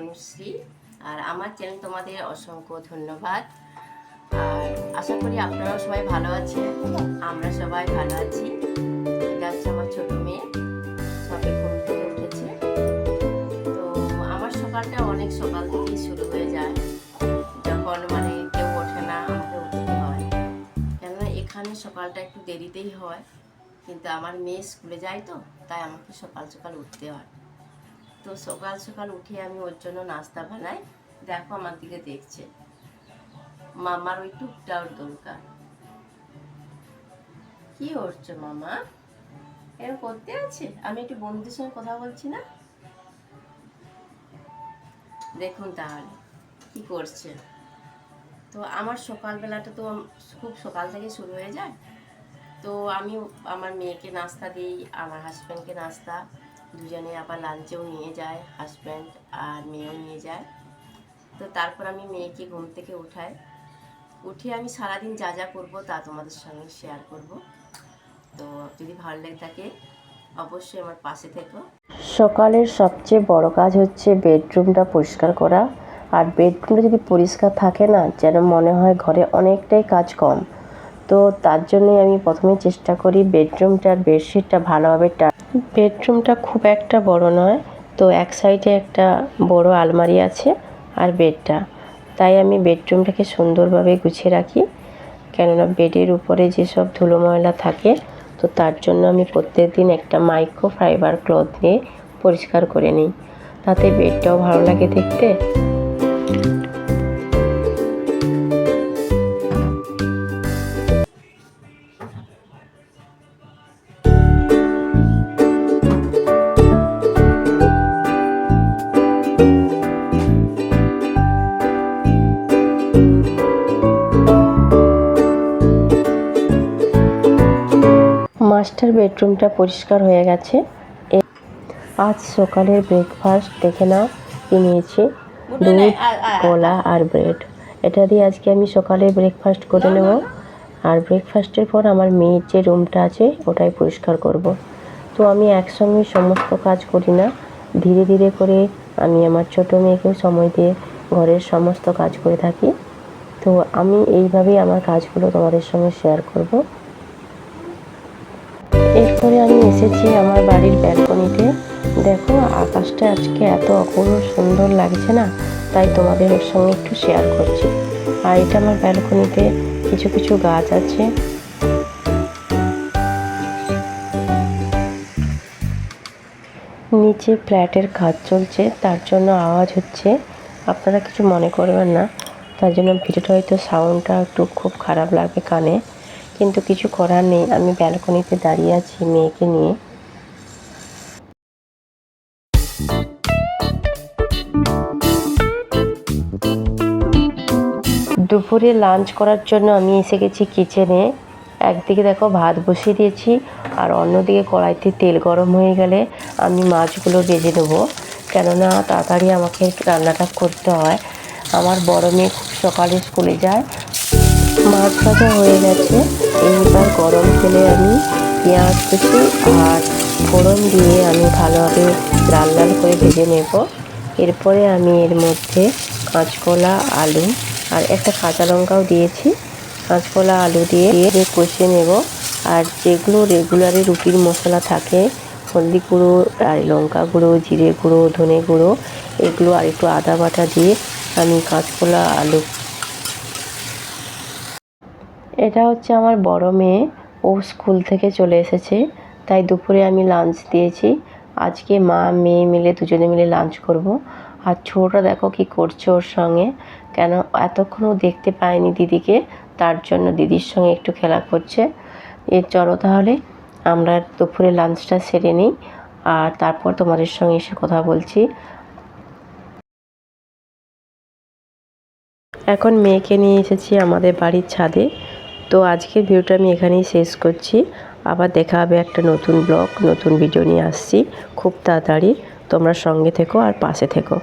তনুশ্রী আর আমার চ্যানেল তোমাদের অসংখ্য ধন্যবাদ। আর আশা করি আপনারাও সবাই ভালো আছেন। আমরা সবাই ভালো আছি। এটা আমার ছোট মেয়ে। সবে ঘুম উঠেছে। তো আমার সকালটা অনেক সকাল থেকেই শুরু হয়ে যায়। যখন মানে কেউ ওঠে না, আমাকে উঠতে হয়। কেননা এখানে সকালটা একটু দেরিতেই হয়। কিন্তু আমার মেয়ে স্কুলে যায় তো, তাই আমাকে সকাল সকাল উঠতে হয়। তো সকাল সকাল উঠে আমি ওর জন্য নাস্তা বানাই। দেখো আমার দিকে দেখছে। মামার ওই টুকটা ওর দরকার। কি করছ মামা? এরকম করতে আছে? আমি একটু বন্ধুদের সঙ্গে কথা বলছি না? দেখুন তাহলে, কি করছে? তো আমার সকালবেলাটা তো খুব সকাল থেকে শুরু হয়ে যায়। তো আমি আমার মেয়েকে নাস্তা দিই, আমার হাজব্যান্ডকে নাস্তা। দুজনে আবার লাঞ্চেও নিয়ে যায় হাজব্যান্ড আর মেয়েও নিয়ে যায়। তো তারপর আমি মেয়েকে ঘুম থেকে উঠাই। উঠে আমি সারাদিন যা যা করব তা তোমাদের সঙ্গে শেয়ার করব। তো যদি ভালো লাগে থাকে, অবশ্যই আমার পাশে থেকো। সকালের সবচেয়ে বড় কাজ হচ্ছে বেডরুমটা পরিষ্কার করা। আর বেডরুমটা যদি পরিষ্কার থাকে না, যেন মনে হয় ঘরে অনেকটাই কাজ কম। তো তার জন্যই আমি প্রথমে চেষ্টা করি বেডরুমটার বেডশিটটা ভালোভাবে বেডরুমটা খুব একটা বড় নয়। তো এক সাইডে একটা বড় আলমারি আছে আর বেডটা। তাই আমি বেডরুমটাকে সুন্দরভাবে গুছিয়ে রাখি। কেননা বেডের উপরে যেসব ধুলো ময়লা থাকে, তো তার জন্য আমি প্রত্যেক দিন একটা মাইক্রো ফাইবার ক্লথ দিয়ে পরিষ্কার করে নিই। তাতে বেডটাও ভালো লাগে দেখতে। মাস্টার বেডরুমটা পরিষ্কার হয়ে গেছে। আজ সকালের ব্রেকফাস্ট দেখে না কি নিয়েছি। দুধ কলা আর ব্রেড এটা দিয়ে আজকে আমি সকালে ব্রেকফাস্ট করে নেব। আর ব্রেকফাস্টের পর আমার মেয়ের যে রুমটা আছে ওটাই পরিষ্কার করব। তো আমি একসঙ্গে সমস্ত কাজ করি না। ধীরে ধীরে করে আমি আমার ছোট মেয়েকেও সময় দিয়ে ঘরের সমস্ত কাজ করে থাকি। তো আমি এইভাবেই আমার কাজগুলো তোমাদের সঙ্গে শেয়ার করব। এরপরে আমি এসেছি আমার বাড়ির ব্যালকনিতে। দেখো, আকাশটা আজকে এত অপূর্ব সুন্দর লাগছে না? তাই তোমাদের ওর সঙ্গে একটু শেয়ার করছি। আর এটা আমার ব্যালকনিতে কিছু কিছু গাছ আছে। নিচে ফ্ল্যাটের কাজ চলছে, তার জন্য আওয়াজ হচ্ছে। আপনারা কিছু মনে করবেন না, তার জন্য ভিডিওটা হয়তো সাউন্ডটা একটু খুব খারাপ লাগবে কানে। কিন্তু কিছু করার নেই। আমি ব্যালকনিতে দাঁড়িয়ে আছি মেয়েকে নিয়ে। দুপুরে লাঞ্চ করার জন্য আমি এসে গেছি কিচেনে। একদিকে দেখো ভাত বসিয়ে দিয়েছি আর অন্যদিকে কড়াইতে তেল গরম হয়ে গেলে আমি মাছগুলো ভেজে নেব। কেননা তাড়াতাড়ি আমাকে রান্নাটা করতে হয়। আমার বড় মেয়ে খুব সকালে স্কুলে যায়। মাছ ভাজা হয়ে গেছে। এইবার গরম তেলে আমি পেঁয়াজ কুচি আর ফোড়ন দিয়ে আমি ভালোভাবে লাল লাল করে ভেজে নেব। এরপরে আমি এর মধ্যে কাঁচকলা, আলু আর একটা কাঁচা লঙ্কাও দিয়েছি। কাঁচকলা, আলু দিয়ে দিয়ে কষিয়ে নেব। আর যেগুলো রেগুলারে রুটির মশলা থাকে, হলদি গুঁড়ো আর লঙ্কা গুঁড়ো, জিরে গুঁড়ো, ধনে গুঁড়ো, এগুলো আর একটু আদা বাটা দিয়ে আমি কাঁচকলা, আলু এটা হচ্ছে আমার বড় মেয়ে। ও স্কুল থেকে চলে এসেছে। তাই দুপুরে আমি লাঞ্চ দিয়েছি। আজকে মা, মেয়ে মিলে দুজনে মিলে লাঞ্চ করব। আর ছোটটা দেখো কি করছে ওর সঙ্গে। কেন এতক্ষণও দেখতে পায়নি দিদিকে। তার জন্য দিদির সঙ্গে একটু খেলা করছে। এর চলো তাহলে, আমরা দুপুরে লাঞ্চটা সেরে নিই। আর তারপর তোমাদের সঙ্গে এসে কথা বলছি। এখন মেয়েকে নিয়ে এসেছি আমাদের বাড়ির ছাদে। তো আজকের ভিডিওটা আমি এখানেই শেষ করছি। আবার দেখা হবে একটা নতুন ব্লগ, নতুন ভিডিও নিয়ে আসছি। খুব তাড়াতাড়ি তোমরা সঙ্গে থেকো আর পাশে থেকো।